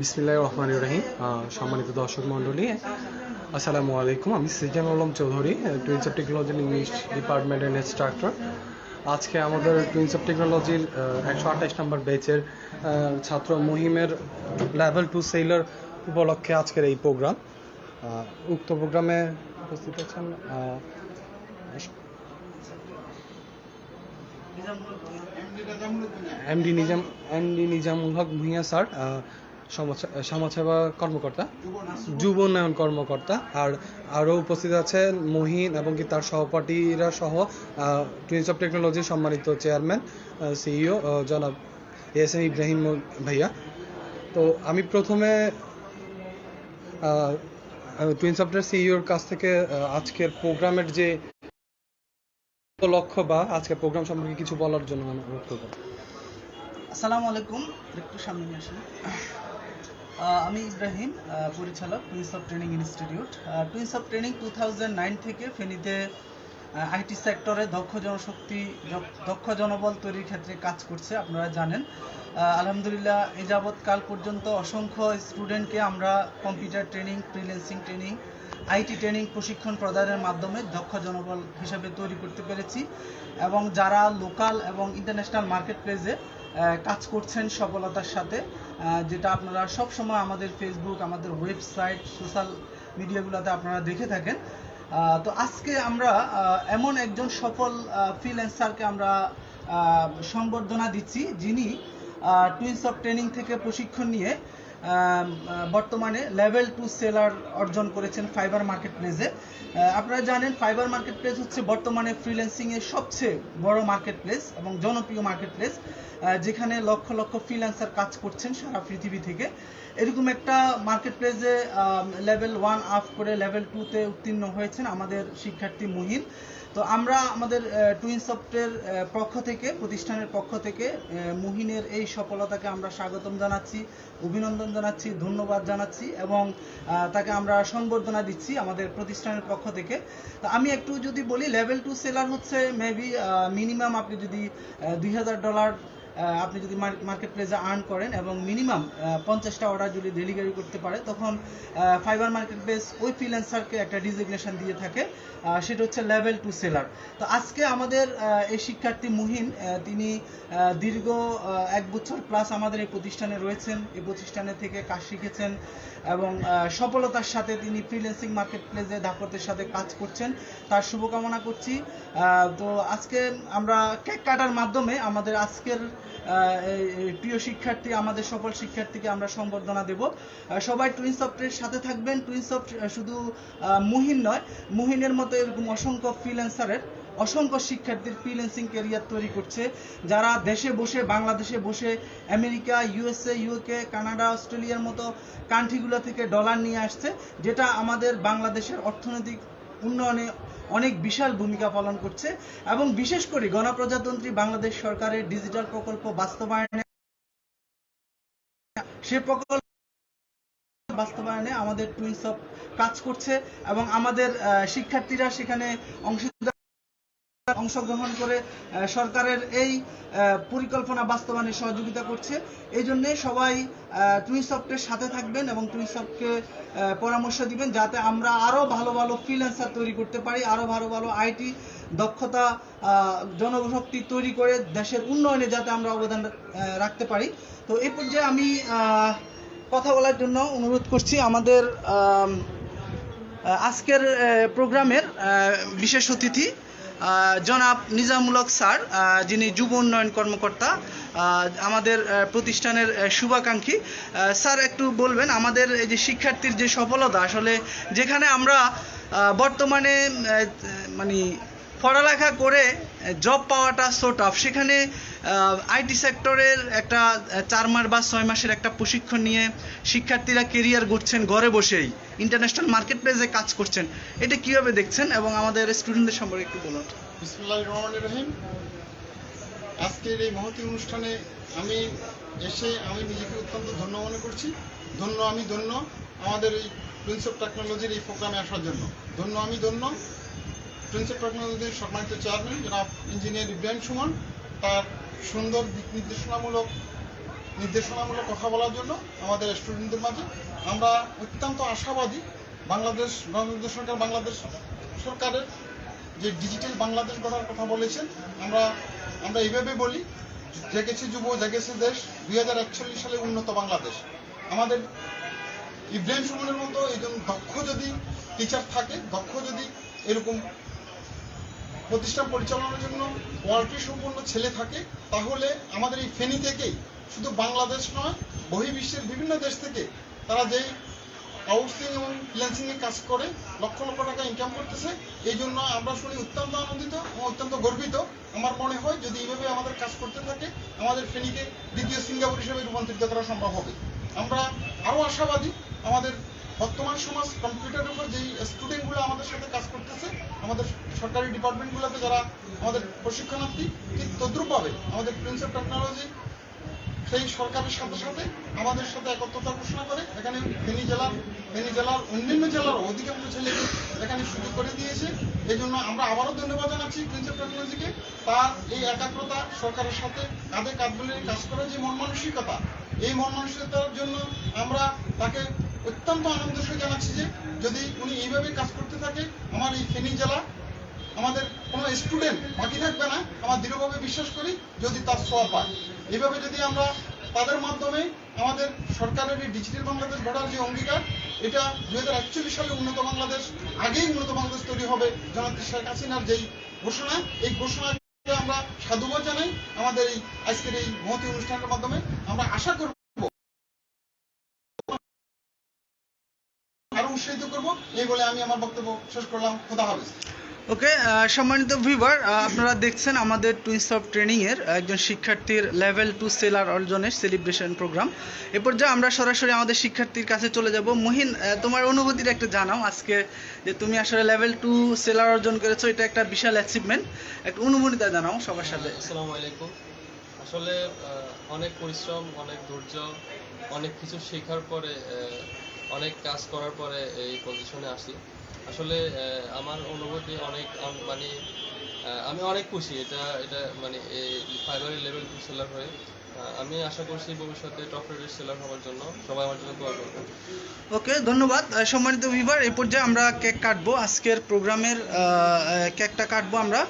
বিসমিল্লাহ রহমান রহিম। সম্মানিত দর্শক মণ্ডলী, আসসালামু আলাইকুম। আমি Sijan Alam Chowdhury Twins of Technology English ডিপার্টমেন্টের ইনস্ট্রাক্টর আজকে আমাদের টুইন্স অফ টেকনোলজির একশো আঠাশ নম্বর ব্যাচের ছাত্র মহিমের লেভেল টু সেলার উপলক্ষে আজকের এই প্রোগ্রাম। উক্ত প্রোগ্রামে উপস্থিত আছেন MD Nizam MD Nizamul Haque Bhuiyan sir. সমাজসেবা কর্মকর্তা যুব উন্নয়ন কর্মকর্তা, আর আরও উপস্থিত আছেন মহিন এবং কি তার সহপাঠীরা সহ টুইন্স অফ টেকনোলজির সম্মানিত চেয়ারম্যান সিইও জনাব এস এম ইব্রাহিম ভাইয়া। তো আমি প্রথমে টুইন্স অফটের সিইওর কাছ থেকে আজকের প্রোগ্রামের যে লক্ষ্য বা আজকের প্রোগ্রাম সম্পর্কে কিছু বলার জন্য অনুরোধ করব। আসসালামু আলাইকুম, একটু সামনে আসুন। আমি ইব্রাহিম পরিচালক Twins of training institute Twins of training two থেকে ফেনীতে আইটি সেক্টরে দক্ষ জনশক্তি, দক্ষ জনবল তৈরির ক্ষেত্রে কাজ করছে, আপনারা জানেন। আলহামদুলিল্লাহ, এ যাবৎ কাল পর্যন্ত অসংখ্য স্টুডেন্টকে আমরা computer training freelancing training IT training প্রশিক্ষণ প্রদানের মাধ্যমে দক্ষ জনবল হিসাবে তৈরি করতে পেরেছি এবং যারা লোকাল এবং ইন্টারন্যাশনাল মার্কেট প্লেসে কাজ করছেন সফলতার সাথে যেটা আপনারা সব সময় আমাদের ফেসবুক আমাদের ওয়েবসাইট সোশ্যাল মিডিয়াগুলোতে আপনারা দেখে থাকেন। তো আজকে আমরা এমন একজন সফল ফ্রিল্যান্সারকে আমরা সংবর্ধনা দিচ্ছি যিনি টুইন্স অফ ট্রেনিং থেকে প্রশিক্ষণ নিয়ে বর্তমানে লেভেল টু সেলার অর্জন করেছেন ফাইবার মার্কেট প্লেসে আপনারা জানেন ফাইবার মার্কেট প্লেস হচ্ছে বর্তমানে ফ্রিল্যান্সিং এর সবচেয়ে বড় মার্কেট প্লেস এবং জনপ্রিয় মার্কেট প্লেস যেখানে লক্ষ লক্ষ ফ্রিল্যান্সার কাজ করছেন সারা পৃথিবী থেকে। এরকম একটা মার্কেট প্লেসে লেভেল ওয়ান আপ করে লেভেল টুতে উত্তীর্ণ হয়েছেন আমাদের শিক্ষার্থী মুহিন। তো আমরা আমাদের টুইন সফটের পক্ষ থেকে, প্রতিষ্ঠানের পক্ষ থেকে মুহিনের এই সফলতাকে আমরা স্বাগতম জানাচ্ছি, অভিনন্দন জানাচ্ছি, ধন্যবাদ জানাচ্ছি এবং তাকে আমরা সংবর্ধনা দিচ্ছি আমাদের প্রতিষ্ঠানের পক্ষ থেকে। তো আমি একটু যদি বলি লেভেল টু সেলার হচ্ছে মেবি মিনিমাম আপনি যদি দুই হাজার ডলার আপনি যদি মার্কেট প্লেসে আর্ন করেন এবং মিনিমাম পঞ্চাশটা অর্ডার যদি ডেলিভারি করতে পারে, তখন ফাইবার মার্কেট প্লেস ওই ফ্রিল্যান্সারকে একটা ডিজিগনেশন দিয়ে থাকে সেটা হচ্ছে লেভেল টু সেলার তো আজকে আমাদের এই শিক্ষার্থী মুহিন তিনি দীর্ঘ এক বছর প্লাস আমাদের এই প্রতিষ্ঠানে রয়েছেন। এই প্রতিষ্ঠানে থেকে কাজ শিখেছেন এবং সফলতার সাথে তিনি ফ্রিল্যান্সিং মার্কেট প্লেসে দাপটের সাথে কাজ করছেন। তার শুভকামনা করছি। তো আজকে আমরা কেক কাটার মাধ্যমে আমাদের আজকের প্রিয় শিক্ষার্থী, আমাদের সকল শিক্ষার্থীকে আমরা সম্বর্ধনা দেব। সবাই টুইন সফটের সাথে থাকবেন। টুইন সফট শুধু মুহিন নয়, মুহিনের মতো এরকম অসংখ্য ফ্রিল্যান্সারের অসংখ্য শিক্ষার্থীর ফ্রিল্যান্সিং ক্যারিয়ার তৈরি করছে। যারা দেশে বসে, বাংলাদেশে বসে, আমেরিকা ইউএসএ ইউকে কানাডা, অস্ট্রেলিয়ার মতো কান্ট্রিগুলো থেকে ডলার নিয়ে আসছে, যেটা আমাদের বাংলাদেশের অর্থনৈতিক উন্নয়নে অনেক বিশাল ভূমিকা পালন করছে এবং বিশেষ করে গণপ্রজাতন্ত্রী বাংলাদেশ সরকারের ডিজিটাল প্রকল্প বাস্তবায়নে সে প্রকল্প বাস্তবায়নে আমাদের টুইন্স অফ কাজ করছে এবং আমাদের শিক্ষার্থীরা সেখানে অংশীদার অংশগ্রহণ করে সরকারের এই পরিকল্পনা বাস্তবায়নে সহযোগিতা করছে। এই জন্যে সবাই টুইসফটের সাথে থাকবেন এবং টুইসফটকে পরামর্শ দিবেন যাতে আমরা আরও ভালো ভালো ফ্রিল্যান্সার তৈরি করতে পারি, আরও ভালো ভালো আইটি দক্ষতা জনশক্তি তৈরি করে দেশের উন্নয়নে যাতে আমরা অবদান রাখতে পারি। তো এই পর্যায়ে আমি কথা বলার জন্য অনুরোধ করছি আমাদের আজকের প্রোগ্রামের বিশেষ অতিথি। জনাব নিজামূলক স্যার যিনি যুব উন্নয়ন কর্মকর্তা আমাদের প্রতিষ্ঠানের শুভাকাঙ্ক্ষী। স্যার, একটু বলবেন, আমাদের এই যে শিক্ষার্থীর যে সফলতা, আসলে যেখানে আমরা বর্তমানে মানে পড়ালেখা করে জব পাওয়াটা সো টাফ সেখানে আইটি সেক্টরের একটা চার মাস বা ছয় মাসের একটা প্রশিক্ষণ নিয়ে শিক্ষার্থীরা কেরিয়ার গড়ছেন ঘরে বসেই। ইন্টারন্যাশনাল মার্কেট প্লেসে কাজ করছেন। এটা কীভাবে দেখছেন এবং আমাদের স্টুডেন্টদের সম্পর্কে একটু বলুন? আজকের এই মহতি অনুষ্ঠানে আমি এসে আমি নিজেকে অত্যন্ত ধন্য মনে করছি। ধন্য আমি ধন্য আমাদের এই প্রিন্স অফ টেকনোলজির এই প্রোগ্রামে আসার জন্য। ধন্য আমি ধন্য। প্রিন্স অফ টেকনোলজির সম্মানিত চেয়ারম্যান জনাব ইঞ্জিনিয়ার ইব্রাহিম সুমন তার সুন্দর দিক নির্দেশনামূলক নির্দেশনামূলক কথা বলার জন্য আমাদের স্টুডেন্টদের মাঝে আমরা অত্যন্ত আশাবাদী বাংলাদেশ বাংলাদেশ সরকার বাংলাদেশ সরকারের যে ডিজিটাল বাংলাদেশ গড়ার কথা বলেছেন, আমরা আমরা এইভাবে বলি, জেগেছে যুব, জেগেছে দেশ, দুই হাজার একচল্লিশ সালে উন্নত বাংলাদেশ। আমাদের ইব্রাহিম সুমনের মতো একজন দক্ষ যদি টিচার থাকে, দক্ষ যদি এরকম প্রতিষ্ঠান পরিচালনার জন্য কোয়ালিটি সম্পন্ন ছেলে থাকে, তাহলে আমাদের এই ফেনী থেকেই শুধু বাংলাদেশ নয়, বহির্বিশ্বের বিভিন্ন দেশ থেকে তারা যেই আউটসোর্সিং এবং ফ্রিল্যান্সিং এ কাজ করে, লক্ষ লক্ষ টাকা ইনকাম করতেছে, এই জন্য আমরা শুনি অত্যন্ত আনন্দিত এবং অত্যন্ত গর্বিত। আমার মনে হয় যদি এইভাবে আমাদের কাজ করতে থাকে, আমাদের ফেনীকে দ্বিতীয় সিঙ্গাপুর হিসেবে রূপান্তরিত করা সম্ভব হবে। আমরা আরও আশাবাদী আমাদের বর্তমান সমাজ কম্পিউটারের উপর যেই স্টুডেন্টগুলো আমাদের সাথে কাজ করতেছে, আমাদের সরকারি ডিপার্টমেন্টগুলোতে যারা আমাদের প্রশিক্ষণার্থী, ঠিক তদ্রুপভাবে আমাদের প্রিন্স অফ টেকনোলজি সেই সরকারের সাথে সাথে আমাদের সাথে একত্রতা ঘোষণা করে, এখানে ফেনী জেলার ফেনী জেলার অন্যান্য জেলার অধিকাংশ ছেলেকে এখানে সুযোগ করে দিয়েছে। এই জন্য আমরা আবারও ধন্যবাদ জানাচ্ছি প্রিন্স অফ টেকনোলজিকে তার এই একাগ্রতা সরকারের সাথে কাঁধে কাঁধ মিলিয়ে কাজ করার যে মন মানসিকতা এই মন মানসিকতার জন্য আমরা তাকে অত্যন্ত আনন্দ সহ জানাচ্ছি যে যদি উনি এইভাবে কাজ করতে থাকে, আমার এই ফেনী জেলা, আমাদের কোনো স্টুডেন্ট বাকি থাকবে না, আমার দৃঢ়ভাবে বিশ্বাস করি যদি তার ছোঁয়া পায়। এইভাবে যদি আমরা তাদের মাধ্যমে আমাদের সরকারের এই ডিজিটাল বাংলাদেশ গড়ার যে অঙ্গীকার, এটা দুই হাজার একচল্লিশ সালে উন্নত বাংলাদেশ, আগেই উন্নত বাংলাদেশ তৈরি হবে জনাব শেখ হাসিনার যেই ঘোষণা, এই ঘোষণাকে আমরা সাধুবাদ জানাই। আমাদের এই আজকের এই মহতি অনুষ্ঠানের মাধ্যমে আমরা আশা করব উৎসাহিত করব। এই বলে আমি আমার বক্তব্য শেষ করলাম। খোদা হাফেজ। ওকে সম্মানিত ভিউয়ার আপনারা দেখছেন আমাদের টুইন্স অফ ট্রেনিংয়ের একজন শিক্ষার্থীর লেভেল টু সেলার অর্জনের সেলিব্রেশন প্রোগ্রাম এ পর্যায়ে আমরা সরাসরি আমাদের শিক্ষার্থীর কাছে চলে যাব। মহিন তোমার অনুভূতিটা একটা জানাও আজকে যে তুমি আসলে লেভেল টু সেলার অর্জন করেছ এটা একটা বিশাল অ্যাচিভমেন্ট একটা অনুভূতিটা জানাও সবার সাথে। আসসালামু আলাইকুম। আসলে অনেক পরিশ্রম অনেক ধৈর্য অনেক কিছু শেখার পরে অনেক কাজ করার পরে এই পজিশনে আসি। আসলে আমার অনুভূতি অনেক মানে আমি অনেক খুশি। এটা এটা মানে এই ফাইবারের লেভেল সেলার হয়ে। আমি আশা করছি ভবিষ্যতে টপ রেটের সেলার হওয়ার জন্য সবাই আমার জন্য দোয়া করবেন। ওকে, ধন্যবাদ। সম্মানিত ভিভার এই পর্যায়ে আমরা কেক কাটবো। আজকের প্রোগ্রামের কেকটা কাটবো আমরা।